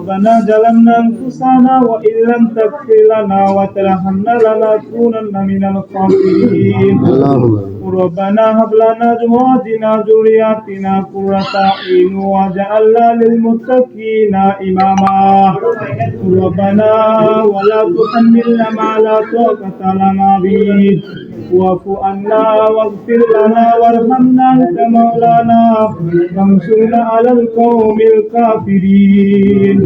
ربنا ظلمنا أنفسنا وإن لم تغفر لنا وترحمنا لنكونن من الخاسرين. ربنا هب لنا أزواجنا ذرياتنا قرة أعين واجعلنا للمتقين إماما. ربنا ولا تحملنا ما لا طاقة لنا به. واعف عنا واغفر لنا وارحمنا أنت مولانا فانصرنا على القوم الكافرين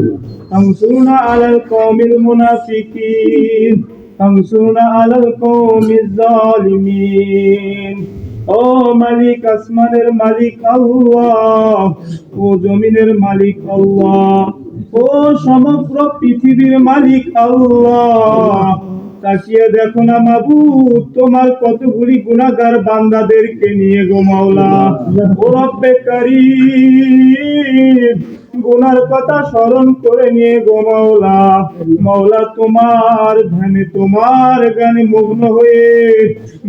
فانصرنا على القوم المنافقين فانصرنا على القوم الظالمين ও মালিক আসমানের মালিক আল্লাহ ও জমিনের মালিক আল্লাহ ও সমগ্র পৃথিবীর মালিক আল্লাহ তাকিয়ে দেখো না মাবু তোমার কতগুলি গুণাগার বান্দাদেরকে নিয়ে গো মাওলা। ও রব্বে কারীম। গুনার কথা স্মরণ করে নিয়ে গো মাওলা। মাওলা, তোমার ধ্যানে তোমার গানে মগ্ন হয়ে,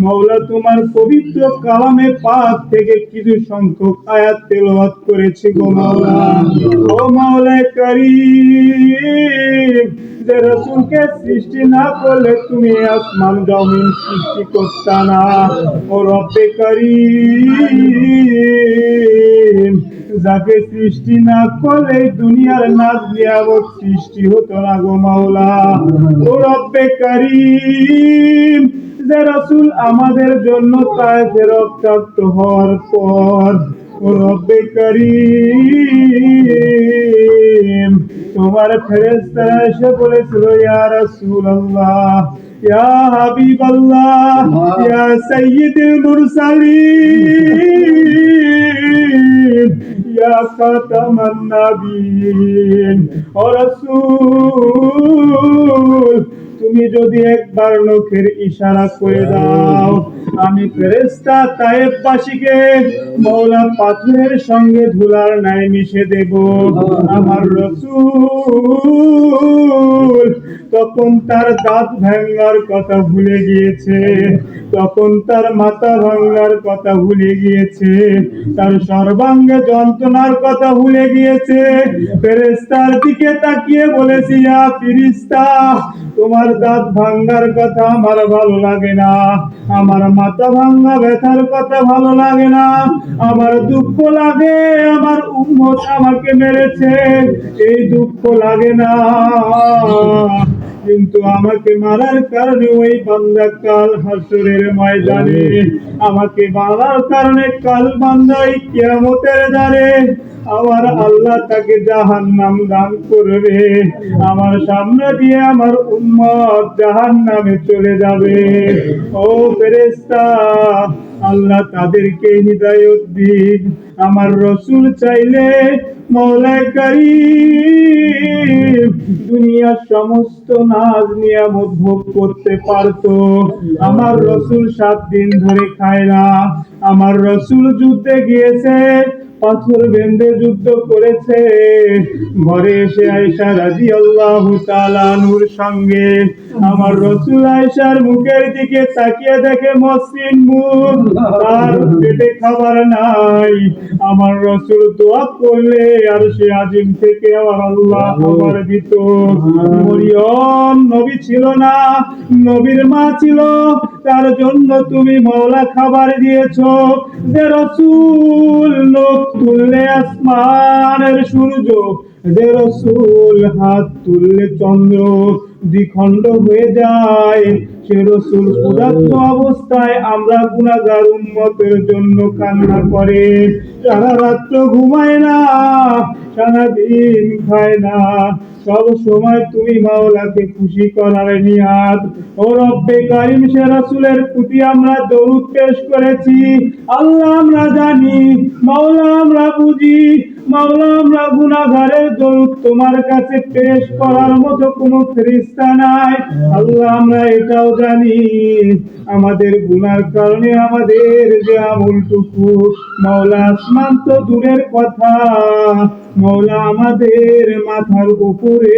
মাওলা, তোমার পবিত্র কালামে পাক থেকে কিছু সংখ্যক আয়াত তেলাওয়াত করেছি গো মাওলা। ও মাওলা কারীম, যে রসুলকে সৃষ্টি না করলে তুমি আসমান জমিন সৃষ্টি করতা না। ও রব্বে কারীম যাকে সৃষ্টি না করলে দুনিয়ার নাচ নিয়ামত সৃষ্টি হতো না গো মাওলা। ও রব্বে কারীম, যে রসুল আমাদের জন্য তাইফে রক্তাক্ত হওয়ার পর, ও রব্বে কারীম, তোমার ফেরেশতারা এসে বলেছিল, ইয়া রাসূলুল্লাহ, ইয়া হাবিবাল্লাহ, ইয়া সাইয়্যিদুল মুরসালিন। নাবিয়িন ও রাসূল তুমি যদি একবার লোকের ইশারা করে দাও আমি ফেরেস্তা তায়েববাসীকে মৌলা পাথরের সঙ্গে ধুলার ন্যায় মিশে দেব। আমার রসুল তখন তার দাঁত ভাঙার কথা ভুলে গিয়েছে, তখন তার মাথা ভাঙার কথা ভুলে গিয়েছে, তার সর্বাঙ্গে যন্ত্রণার কথা ভুলে গিয়েছে। ফেরেস্তার দিকে তাকিয়ে বলেছি, ইয়া ফিরিস্তা, তোমার দাঁত ভাঙ্গার কথা আমার ভালো লাগে না। আমার মাথা ভাঙ্গা ব্যথার কথা ভালো লাগে না। আমার দুঃখ লাগে, আমার উম্মত আমাকে মেরেছে। এই দুঃখ লাগে না। কিন্তু আমাকে মারার কারণে ওই বান্দা কাল হাসুরের ময়দানে। আমাকে মারার কারণে কাল বান্দা কিয়ামতের দ্বারে। আমার আল্লাহ তাকে জাহান নাম দান করবে। আমার সামনে দিয়ে আমার উম্মত জাহান নামে চলে যাবে। ও ফেরেস্তা আল্লাহ তাদেরকে হৃদায়ত দিন। আমার রসুল চাইলে মৌলায় কারীম দুনিয়ার সমস্ত নাজ নিয়ামত ভোগ করতে পারতো। আমার রসুল সাত দিন ধরে খায় না। আমার রসুল যুদ্ধে গিয়েছে। পাথর বেঁধে যুদ্ধ করেছে। ঘরে এসে আয়সা রাজি আল্লাহ তালানুর সঙ্গে আমার রসুল আয়সার মুখের দিকে তাকিয়ে দেখে মসৃণ মুখ। তার পেটে খাবার নাই। আমার রসুল দোয়া করলে আর সে আজিম থেকে আমার আল্লাহ খাবার দিত মরিয়ম নবী ছিল না, নবীর মা ছিল তার জন্য তুমি মৌলা খাবার দিয়েছ। যে রসুল লোক তুললে আসমানের সূর্য, যে রসুল হাত তুললে চন্দ্র, দ্বিখণ্ড হয়ে যায়। সে রসুল, ক্ষুধার্ত অবস্থায় আমরা গুণাগার উন্মতের জন্য কান্না করে। সারা রাত্র ঘুমায় না সারা দিন খায় না। সব সময় তুমি মাওলাকে খুশি করার নিয়াদ। ও রব্বে কারিম, সে রাসূলের প্রতি আমরা দরুদ পেশ করেছি। আল্লাহ আমরা জানি, মাওলা আমরা বুঝি। মাওলা আমরা গুনাহগারের দরুদ তোমার কাছে পেশ করার মতো কোনো ফেরেশতা নাই। আল্লাহ আমরা এটাও জানি আমাদের গুনার কারণে আমাদের যে আমলটুকু মাওলা আসমান তো দূরের কথা। মৌলা আমাদের মাথার উপরে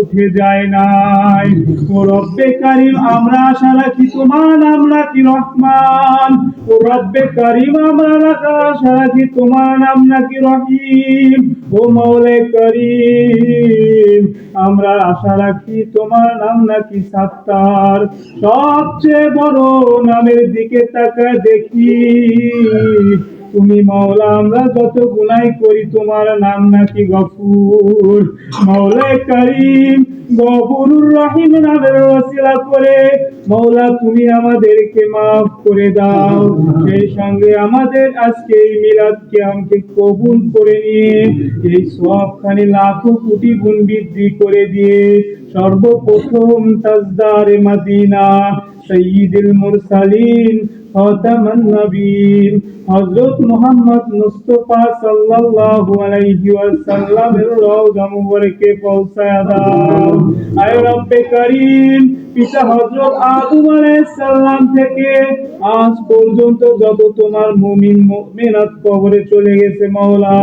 উঠে যায় নাই। ও রব্বে কারিম, আমরা আশা রাখি তোমার নাম নাকি রহমান? ও রব্বে কারিম, আমরা রাখা আশা রাখি তোমার নাম নাকি রহিম? ও মৌলে করিম, আমরা আশা রাখি তোমার নাম নাকি সাত্তার? সবচেয়ে বড় নামের দিকে তাকায় দেখি। তুমি মাওলা, আমরা যত গুনাই করি, তোমার নাম নাকি গফুর। মাওলা করিম, গফুরুর রহিম নামের ওসিলা করে, মাওলা তুমি আমাদেরকে মাফ করে দাও। সেই সঙ্গে আমাদের আজকে এই মিলাদ কিয়ামকে কবুল করে নিয়ে, এই সবখানি লাখো কোটি গুণ বৃদ্ধি করে দিয়ে, সর্বপ্রথম তাজদারে মাদিনা সৈয়দুল মুরসালিন खतमन नबीन हज़रत मोहम्मद मुस्तफ़ा सल्लल्लाहु अलैहि वसल्लम रौज़ा मुबारक के पहुँचाया दा ऐ रब करीम পিতা হযরত আদম সালাম থেকে আজ পর্যন্ত যত তোমার মুমিন, মুমিনাত কবরে চলে গেছে মাওলা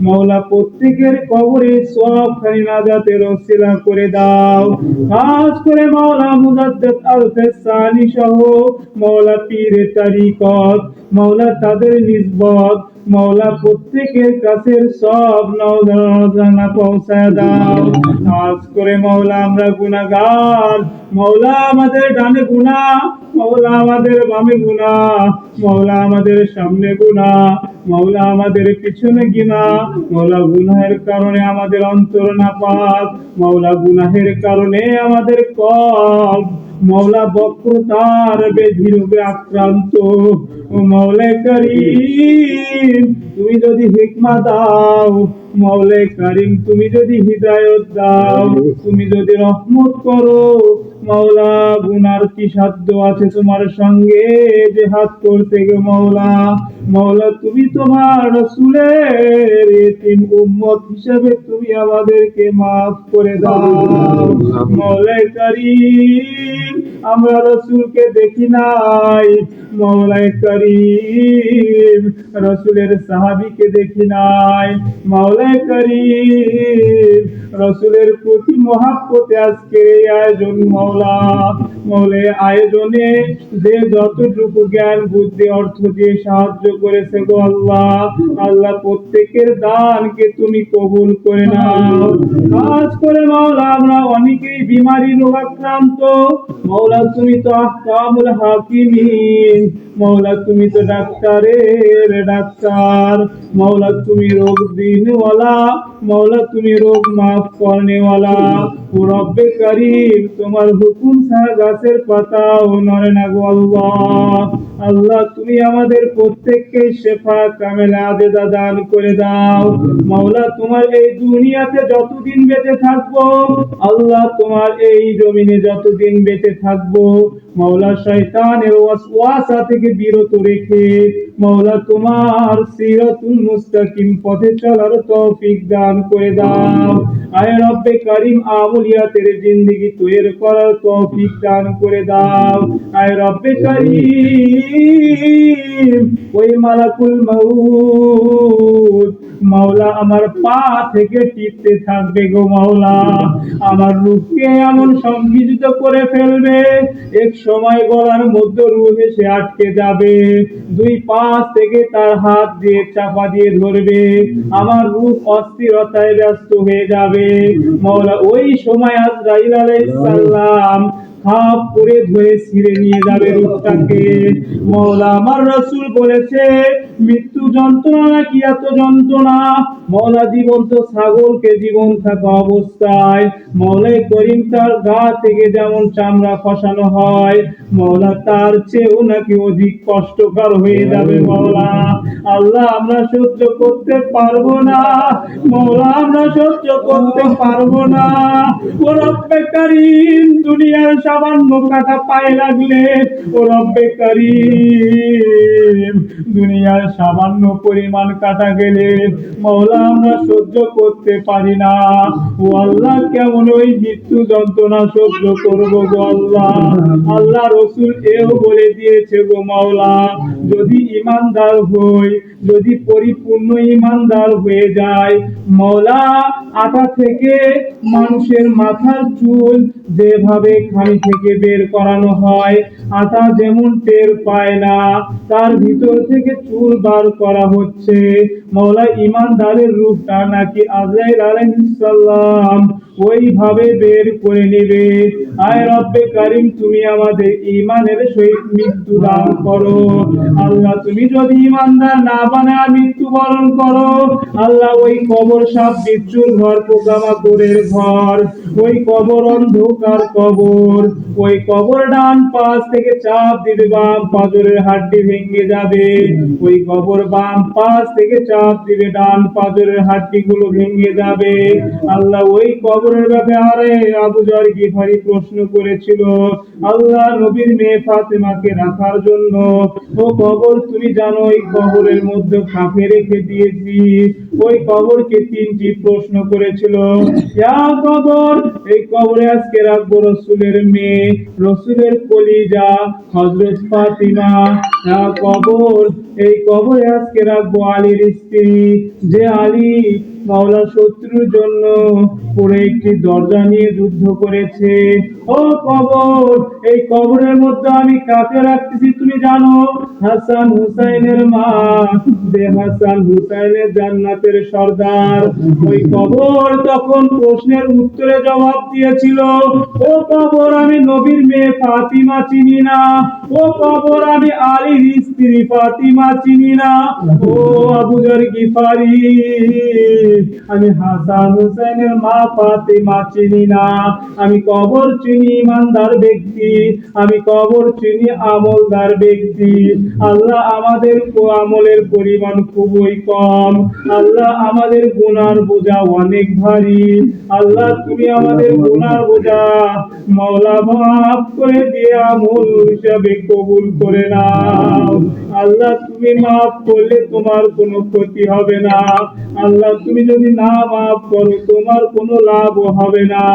মাওলা প্রত্যেকের কবরে খানি করে দাও। খাস করে মাওলা আল সহ মাওলা পীরে তারিকত, মাওলা তাদের নিসবত মাওলা প্রত্যেকের কাছে সব নওজানা পৌঁছায় দাও। খাস করে মাওলা আমরা গুনাহগার। মাওলা আমাদের ডানে গুনাহ মৌলা আমাদের বামে গুনাহ মাওলা আমাদের সামনে গুনাহ মৌলা আমাদের পিছনে গিনা, মৌলা গুনাহের কারণে আমাদের অন্তর নাপাক, মৌলা গুনাহের কারণে আমাদের কল মাওলা বক্রতার বেধি রোগে আক্রান্ত। ও করি করিম তুমি যদি হিকমা দাও মাওলা করিম, তুমি যদি হৃদায়ত দাও, তুমি যদি রহমত করো, মাওলা, গুনার কি সাধ্য আছে তোমার সঙ্গে যে হাত করতে গে মাওলা? মাওলা, তুমি তোমার রসুলের এতিম উম্মত হিসেবে তুমি আমাদেরকে মাফ করে দাও। মাওলা করিম, আমরা রসুলকে দেখি নাই। মাওলায় করিম, রসুলের সাহাবিকে দেখি নাই। মাওলায় করিম রসুলের প্রতি মহাব্বতে আজকে আয়োজন মাওলা মৌলে, আয়োজনে যে যতটুকু জ্ঞান, বুদ্ধি, অর্থ দিয়ে সাহায্য করেছে গো আল্লাহ আল্লাহ প্রত্যেকের দানকে তুমি কবুল করে নাও। কাজ করে মাওলা আমরা অনেকেই বিমারি রোগাক্রান্ত। মৌলা, তুমি তো আহকামুল হাকিমিন। মৌলা, তুমি তো ডাক্তারের ডাক্তার। মৌলা, তুমি রোগ দিনওয়ালা। মৌলা, তুমি রোগ মাফ ও রব্বে করিম, তোমার হুকুম ছাড়া গাছের পাতাও নড়ে না গো আল্লাহ। আল্লাহ, তুমি আমাদের প্রত্যেককে শেফা, কামেলা, আদেদা দান করে দাও। মাওলা, তোমার এই দুনিয়াতে যতদিন বেঁচে থাকব, আল্লাহ, তোমার এই জমিনে যতদিন বেঁচে থাকব, মাওলা, শয়তানের ওয়াসওয়াসা থেকে বিরত রেখে, মাওলা, তোমার সিরাতুল মুস্তাকিম পথে চলার তৌফিক দান করে দাও। আয় রব্বে করিম আমলিয়াতের জিন্দেগি তৈরি করার তৌফিক দান করে দাও। আয় রব্বে করিম, ওই মালাকুল মাউত, মাওলা আমার পা থেকে টিপতে থাকবে গো মাওলা। আমার রূপকে এমন সংগীত করে ফেলবে, এক সময় গলার মধ্যে রূপ এসে আটকে যাবে। দুই পাশ থেকে তার হাত দিয়ে চাপা দিয়ে ধরবে, আমার রূপ অস্থিরতায় ব্যস্ত হয়ে যাবে। মাওলা ওই সময় আজরাইল আলাইহিস সালাম খাপ করে ছিঁড়ে নিয়ে যাবে রূপটাকে। আমার বলেছে, মৃত্যু যন্ত্রণা নাকি এত যন্ত্রণা? মৌলা, জীবন্ত ছাগলকে জীবন থাকা অবস্থায় মৌলাই করিম তার গা থেকে যেমন চামড়া খসানো হয়, মৌলা তার চেয়েও নাকি অধিক কষ্টকর হয়ে যাবে মৌলা। আল্লাহ আমরা সহ্য করতে পারব না, মৌলা আমরা সহ্য করতে পারব না। ও রব্বে কারিম, দুনিয়ার সামান্য কাটা পায়ে লাগলে, ও রব্বে কারিম, দুনিয়ার সামান্য পরিমাণ কাটা গেলে, মৌলা আমরা সহ্য করতে পারি না। ও আল্লাহ, কেমন ওই মৃত্যু যন্ত্রণা সহ্য করব গো আল্লাহ? আল্লাহ রসুল এও বলে দিয়েছে গো মাওলা যদি ইমানদার হই যদি পরিপূর্ণ ইমানদার হয়ে যায় মৌলা আটা থেকে মানুষের মাথার চুল যেভাবে খানি থেকে বের করানো হয় আটা যেমন টের পায় না, তার ভিতর থেকে চুল বার করা হচ্ছে। মৌলা ইমানদারের রূপটা নাকি আজরাইল আলাইহিসসালাম ওইভাবে বের করে নেবে। আয় রব্বে কারিম, তুমি আমাদের ইমানের সহিত মৃত্যু দান করো। আল্লাহ, তুমি যদি ইমানদার না বানায় মৃত্যুবরণ করো। আল্লাহ ওই কবর সাপ বিচ্ছুর ঘর পোকামাকড়ের ঘর, ওই কবর অন্ধকার কবর, ওই কবর ডান পাশ থেকে চাপ দিবে, বাম পাজরের হাড্ডি ভেঙে যাবে। ওই কবর বাম পাশ থেকে চাপ দিবে, ডান পাজরের হাড্ডি গুলো ভেঙে যাবে। আল্লাহ ওই কবরের ব্যাপারে আবু জর গিফারি প্রশ্ন করেছিল, আল্লাহ নবীর মেয়ে ফাতেমাকে রাখার জন্য, ও কবর তুমি জানো এই কবরের মধ্যে কাকে রেখে দিয়েছি। ওই কবরকে তিনটি প্রশ্ন করেছিল, ইয়া কবর? এই কবরে আজকে রাখব রসুলের মেয়ে, রসুলের কলিজা হজরত ফাতিমা। ইয়া কবর, এই কবরে আজকে রাখব আলীর স্ত্রী, যে আলী মাওলা শত্রুর জন্য পুরো একটি দরজা নিয়ে যুদ্ধ করেছে। ও কবর, এই কবরের মধ্যে আমি কাকে রাখতেছি তুমি জানো? হাসান হুসাইনের মা। যে হাসান হুসাইনের জান্নাতের সর্দার। ওই কবর তখন প্রশ্নের উত্তরে জবাব দিয়েছিল, ও কবর আমি নবীর মেয়ে ফাতিমা চিনি না। ও কবর আমি আলীর স্ত্রী ফাতিমা চিনি না। ও আবুজার গিফারি আমি হাসান হুসাইনের মা ফাতিমা চিনি না। আমি কবর চিনি ইমানদার ব্যক্তি। আমি কবর চিনি আমলদার ব্যক্তি। আল্লাহ আমাদের আমলের পরিমাণ খুবই কম। আল্লাহ আমাদের গুনার বোঝা অনেক ভারী। আল্লাহ, তুমি আমাদের গুনার বোঝা মৌলা মাফ করে দিয়ে আমল হিসাবে কবুল করে নাও। movie. আল্লাহ, তুমি মাফ করলে তোমার কোনো ক্ষতি হবে না। আল্লাহ, তুমি যদি না মাফ করো, তোমার কোনো লাভ হবে না।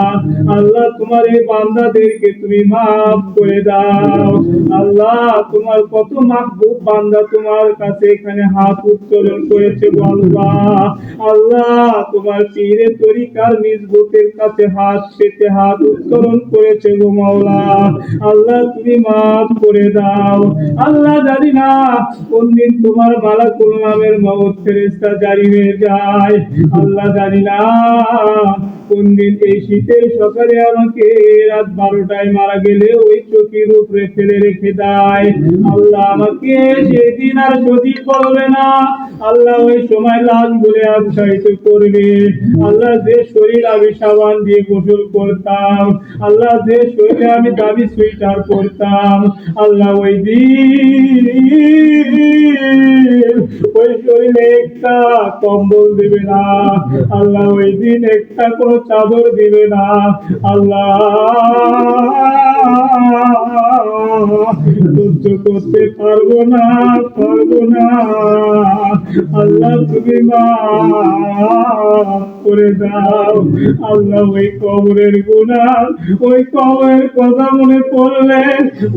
আল্লাহ, তোমার এই বান্দাদেরকে তুমি মাফ করে দাও। আল্লাহ, তোমার কত মাহবুব বান্দা তোমার কাছে এখানে হাত উত্তোলন করেছে গো আল্লাহ, তোমার পীরে তরিকার নিজবুতের কাছে হাত পেতে হাত উত্তোলন করেছে গো মাওলা। আল্লাহ, তুমি মাফ করে দাও। আল্লাহ, জানি না কোন দিন তোমার মালাকুল নামের মহৎ ফেরেস্তা জারি হয়ে যায়। আল্লাহ জানি না কোন দিন এই শীতের সকালে আমাকে রাত বারোটায় মারা গেলে ওই চোখের উপরে ফেলে রেখে দেয়। আল্লাহ আমাকে সেদিন আর সঠিক করবে না। আল্লাহ ওই সময় লাশ বলে উৎসাহিত করবে। আল্লাহ যে শরীর আমি সাবান দিয়ে গোসল করতাম, আল্লাহ যে শরীরে আমি দাবি সুইটার করতাম আল্লাহ ওই দিন ওই শরীরে একটা কম্বল দেবে না। আল্লাহ, ওই দিন একটা কোনো চাদর দিবে না। আল্লাহ। সহ্য করতে পারব না পারব না। আল্লাহ তুমি করে দাও। আল্লাহ ওই কবরের গুণা ওই কবরের কথা মনে পড়লে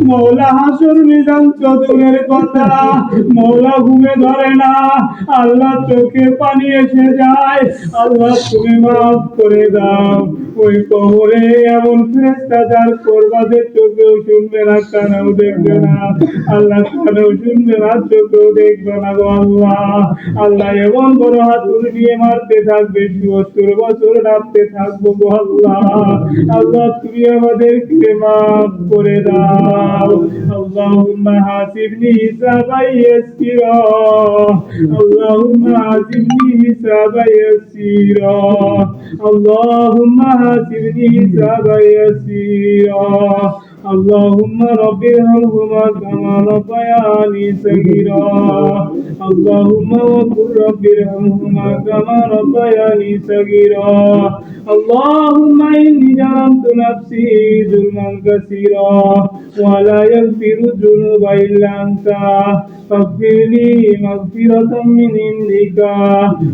মৌলা হাসুর নিজাম চতুরের কথা, মৌলা ঘুমে ধরে না। আল্লাহ চোখে পানি এসে যায়, আল্লাহ তুমি মাফ করে দাও। ওই কবরে এমন ফেরেস্তা যার করবাদের চোখেও শুনবে না, কানেও দেখবে না। আল্লাহ কানেও শুনবে না চোখেও দেখবে না গো আল্লাহ। আল্লাহ এমন বড় হাতুর নিয়ে মারতে থাকবে, সত্তর বছর ডাকতে থাকব গো আল্লাহ। আল্লাহ তুমি আমাদেরকে মাফ করে দাও। আল্লাহুম্মা হাসিবনি হিসাবাই ইয়াসিরা। আল্লাহুম্মা হাসিবনি হিসাবাই ইয়াসিরা। আল্লাহুম্মা হাসিবনি হিসাবাই ইয়াসিরা। اللهم رب ارحمهما كما ربياني صغيرا. اللهم وقل رب ارحمهما كما ربياني صغيرا. اللهم إني ظلمت نفسي ظلما كثيرا ولا يغفر الذنوب إلا أنت. فاغفر لي مغفرة من عندك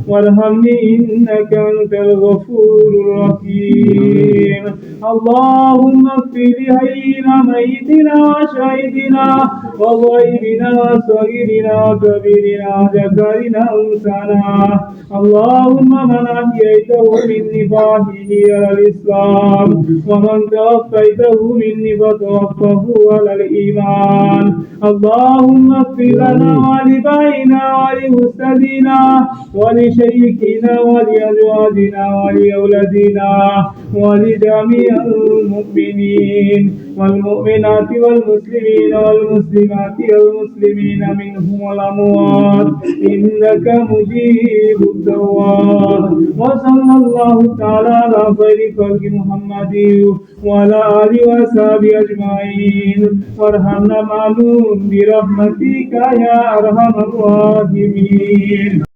وارحمني إنك أنت الغفور الرحيم. اللهم اغفر لحينا ميتنا وشهيدنا وغيبنا وصغيرنا وكبيرنا ذكرنا أنثانا اللهم من أحييته من نفاحه على الإسلام ومن توفيته مني فتوفه على الإيمان اللهم اغفر لنا ولبائنا ولمستدينا ولشيخنا ولأزواجنا ولأولادنا ولجميع المؤمنين والمؤمنات والمسلمين والمسلمات والمسلمين منهم والأموات إنك مجيب الدعوات وصلى الله تعالى على خير خلق محمد وعلى آله وصحبه أجمعين وارحمنا معلوم برحمتك يا أرحم الراحمين